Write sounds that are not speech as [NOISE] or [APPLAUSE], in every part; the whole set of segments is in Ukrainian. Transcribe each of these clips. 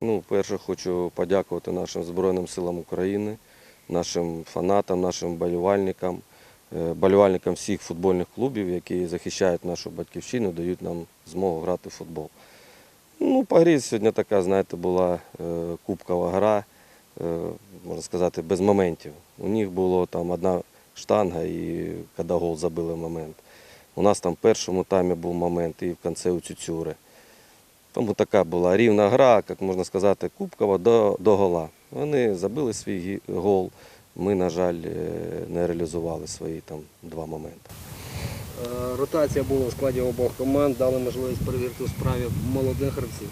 Ну, перше, хочу подякувати нашим Збройним силам України, нашим фанатам, нашим болівальникам, е, болівальникам всіх футбольних клубів, які захищають нашу батьківщину, дають нам змогу грати в футбол. Ну, по грі сьогодні така, знаєте, була е, кубкова гра, е, можна сказати, без моментів. У них було там одна штанга і коли гол забили момент. У нас там в першому таймі був момент і в кінці у Цюцюри. Тому така була рівна гра, як можна сказати, кубкова до, до гола. Вони забили свій гол. Ми, на жаль, е, не реалізували свої там два моменти. Е, Ротація була в складі обох команд, дали можливість перевірити у справі молодих гравців.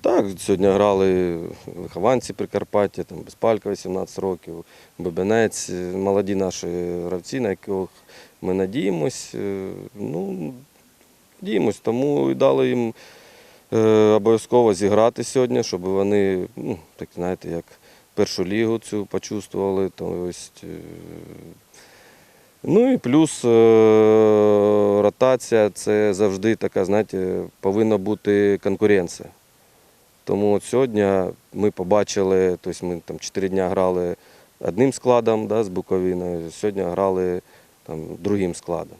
Так, сьогодні грали вихованці Прикарпаття, там Безпалька 18 років, Бебенець, е, молоді наші гравці, на яких ми надіємось. Ну, надіємось, тому і дали їм обов'язково зіграти сьогодні, щоб вони, ну, так знаєте, як першу лігу цю почувствували. То, єсть, е, Ну і плюс е, ротація це завжди така, знаєте, повинна бути конкуренція. Тому от сьогодні ми побачили, тобто ми там 4 дні грали одним складом да, з Буковиною, сьогодні грали там, другим складом.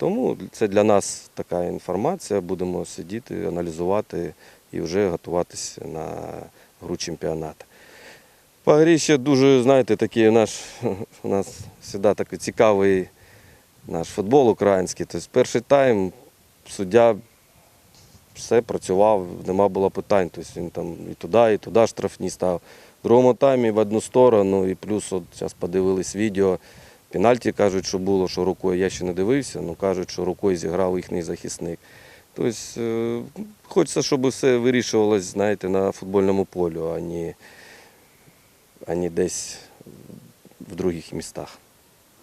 Тому це для нас така інформація, будемо сидіти, аналізувати і вже готуватися на гру чемпіонату. По грі ще дуже, знаєте, такий наш, [LAUGHS] у нас завжди такий цікавий наш футбол український. Тобто перший тайм суддя все працював, нема було питань. Тобто він там і туди, і туди штрафні став. В другому таймі в одну сторону, і плюс от зараз подивились відео. Пенальті кажуть, що було, що рукою я ще не дивився, але кажуть, що рукою зіграв їхній захисник. Тобто е, хочеться, щоб все вирішувалось, знаєте, на футбольному полі, а не, а не десь в других містах.